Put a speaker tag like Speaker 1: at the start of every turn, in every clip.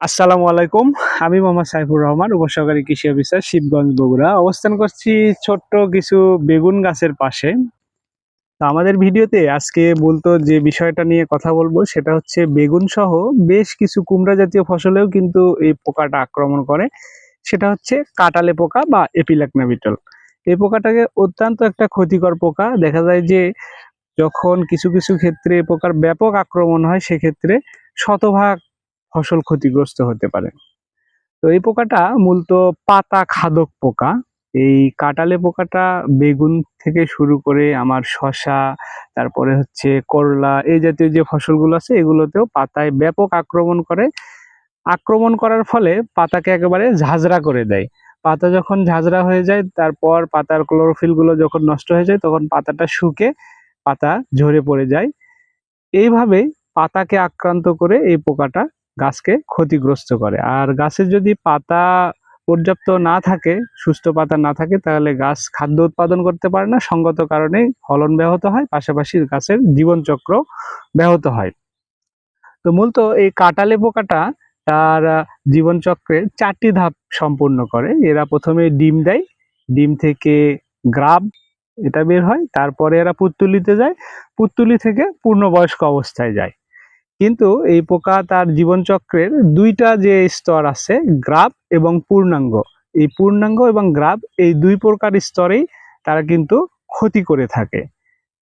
Speaker 1: আসসালামু আলাইকুম। আমি মোহাম্মদ সাইফুর রহমান, উপসহকারী কৃষি অফিসার, শিবগঞ্জ, বগুড়া। অবস্থান করছি ছোট্ট কিছু বেগুন গাছের পাশে। তো আমাদের ভিডিওতে আজকে বলতো যে বিষয়টা নিয়ে কথা বলব সেটা হচ্ছে বেগুন সহ বেশ কিছু কুমড়া জাতীয় ফসলেও কিন্তু এই পোকাটা আক্রমণ করে। সেটা হচ্ছে কাটালে পোকা বা এপিল্যাকনা বিটল এই পোকাটাকে অত্যন্ত একটা ক্ষতিকর পোকা। দেখা যায় যে যখন কিছু কিছু ক্ষেত্রে পোকার ব্যাপক আক্রমণ হয়, সেক্ষেত্রে শতভাগ ফসল ক্ষতিগ্রস্ত হতে পারে। তো এই পোকাটা মূলত পাতা খাদক পোকা। এই কাটালে পোকাটা বেগুন থেকে শুরু করে আমার শশা তারপরে হচ্ছে করলা, এই জাতীয় যে ফসলগুলো আছে, এগুলোতেও পাতায় ব্যাপক আক্রমণ করে। আক্রমণ করার ফলে পাতাকে একেবারে ঝাঁঝরা করে দেয়। পাতা যখন ঝাঁঝরা হয়ে যায়, তারপর পাতার ক্লোরোফিলগুলো যখন নষ্ট হয়ে যায়, তখন পাতাটা শুকে, পাতা ঝরে পড়ে যায়। এইভাবে পাতাকে আক্রান্ত করে এই পোকাটা গাছকে ক্ষতিগ্রস্ত করে। আর গাছের যদি পাতা পর্যাপ্ত না থাকে, সুস্থ পাতা না থাকে, তাহলে গাছ খাদ্য উৎপাদন করতে পারে না। সঙ্গত কারণে ফলন ব্যাহত হয়, পাশাপাশি গাছের জীবনচক্র ব্যাহত হয়। তো মূলত এই কাটালে পোকাটা তার জীবনচক্রে চারটি ধাপ সম্পূর্ণ করে। এরা প্রথমে ডিম দেয়। ডিম থেকে গ্রাব এটা বের হয়। তারপরে এরা পুত্তুলিতে যায়। পুত্তুলি থেকে পূর্ণবয়স্ক অবস্থায় যায়। কিন্তু এই পোকা তার জীবনচক্রের দুইটা যে স্তর আছে, গ্রাব এবং পূর্ণাঙ্গ। এই পূর্ণাঙ্গ এবং গ্রাব এই দুই প্রকার স্তরেই তারা কিন্তু ক্ষতি করে থাকে।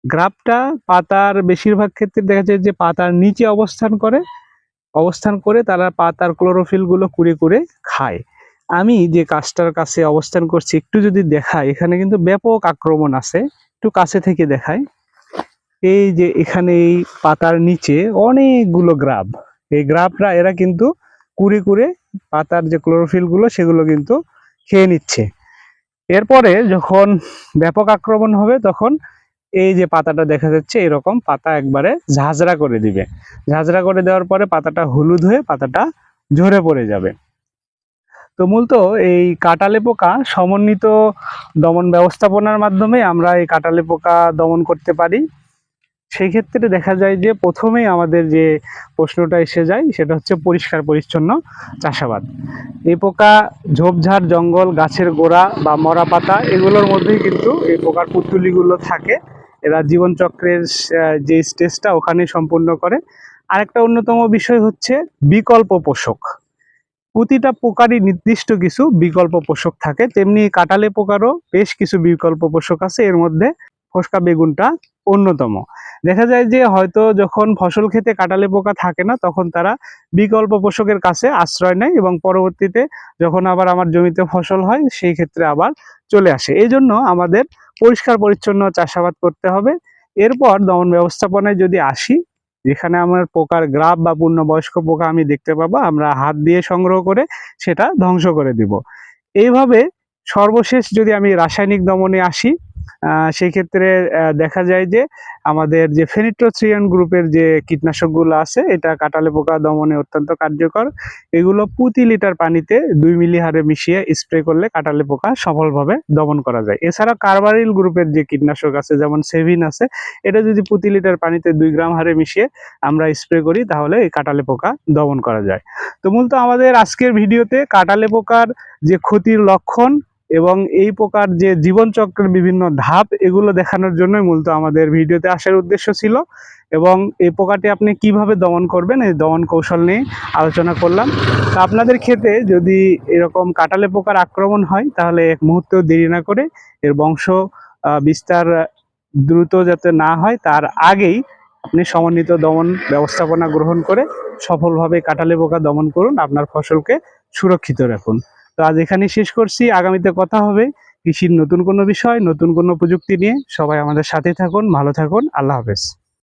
Speaker 1: গ্রাবটা পাতার বেশিরভাগ ক্ষেত্রে দেখা যায় যে পাতার নিচে অবস্থান করে অবস্থান করে তারা পাতার ক্লোরোফিলগুলো কুড়ে কুড়ে খায়। আমি যে গাছটার কাছে অবস্থান করছি, একটু যদি দেখাই, এখানে কিন্তু ব্যাপক আক্রমণ আছে, একটু কাছে থেকে দেখায় এই যে এখানে এই পাতার নিচে অনেকগুলো গ্রাব। এই গ্রাবরা এরা কিন্তু কুড়ে কুড়ে পাতার যে ক্লোরোফিলগুলো, সেগুলো কিন্তু খেয়ে নিচ্ছে। এরপরে যখন ব্যাপক আক্রমণ হবে, তখন এই যে পাতাটা দেখা যাচ্ছে, এরকম পাতা একবারে ঝাঁঝরা করে দিবে। ঝাঁঝরা করে দেওয়ার পরে পাতাটা হলুদ হয়ে পাতাটা ঝরে পড়ে যাবে। তো মূলত এই কাটালে পোকা সমন্বিত দমন ব্যবস্থাপনার মাধ্যমে আমরা এই কাটালে পোকা দমন করতে পারি। সেই ক্ষেত্রে দেখা যায় যে প্রথমেই আমাদের যে প্রশ্নটা এসে যায়, সেটা হচ্ছে পরিষ্কার পরিচ্ছন্ন চাষাবাদ। এই পোকা, ঝোপঝাড়, জঙ্গল, গাছের গোড়া বা মরা পাতা, এগুলোর মধ্যেই কিন্তু এই পোকার পুতুলিগুলো থাকে। এরা জীবনচক্রের যে স্টেজটা ওখানে সম্পূর্ণ করে। আরেকটা অন্যতম বিষয় হচ্ছে বিকল্প পোষক। প্রতিটা পোকারই নির্দিষ্ট কিছু বিকল্প পোষক থাকে। তেমনি কাটালে পোকারও বেশ কিছু বিকল্প পোষক আছে। এর মধ্যে ফসকা বেগুনটা অন্যতম। দেখা যায় যে হয়তো যখন ফসল খেতে কাটালে পোকা থাকে না, তখন তারা বিকল্প পোষকের কাছে আশ্রয় নেয় এবং পরবর্তীতে যখন আবার আমার জমিতে ফসল হয়, সেই ক্ষেত্রে আবার চলে আসে। এই জন্য আমাদের পরিষ্কার পরিচ্ছন্ন চাষাবাদ করতে হবে। এরপর দমন ব্যবস্থাপনায় যদি আসি, যেখানে আমার পোকার গ্রাফ বা পূর্ণবয়স্ক পোকা আমি দেখতে পাবো, আমরা হাত দিয়ে সংগ্রহ করে সেটা ধ্বংস করে দিব। এইভাবে সর্বশেষ যদি আমি রাসায়নিক দমনে আসি সেই ক্ষেত্রে দেখা যায় যে আমাদের যে ফেনিট্রোথ্রিয়ান গ্রুপের যে কীটনাশকগুলো আছে, এটা কাটালে পোকা দমনে অত্যন্ত কার্যকর। এগুলো প্রতি লিটার পানিতে দুই মিলি হারে মিশিয়ে স্প্রে করলে কাটালে পোকা সফলভাবে দমন করা যায়। এছাড়া কার্বারিল গ্রুপের যে কীটনাশক আছে, যেমন সেভিন আছে, এটা যদি প্রতি লিটার পানিতে দুই গ্রাম হারে মিশিয়ে আমরা স্প্রে করি, তাহলে এই কাটালে পোকা দমন করা যায়। তো মূলত আমাদের আজকের ভিডিওতে কাটালে পোকার যে ক্ষতির লক্ষণ এবং এই পোকার যে জীবনচক্রের বিভিন্ন ধাপ, এগুলো দেখানোর জন্যই মূলত আমাদের ভিডিওতে আসার উদ্দেশ্য ছিল এবং এই পোকাটি আপনি কীভাবে দমন করবেন, এই দমন কৌশল নিয়ে আলোচনা করলাম। তো আপনাদের ক্ষেত্রে যদি এরকম কাটালে পোকার আক্রমণ হয়, তাহলে এক মুহূর্তেও দেরি না করে এর বংশ বিস্তার দ্রুত যাতে না হয়, তার আগেই আপনি সমন্বিত দমন ব্যবস্থাপনা গ্রহণ করে সফলভাবে কাটালে পোকা দমন করুন, আপনার ফসলকে সুরক্ষিত রাখুন। তো আজ এখানেই শেষ করছি। আগামীতে কথা হবে কৃষির নতুন কোনো বিষয়, নতুন কোনো প্রযুক্তি নিয়ে। সবাই আমাদের সাথে থাকুন, ভালো থাকুন। আল্লাহ হাফেজ।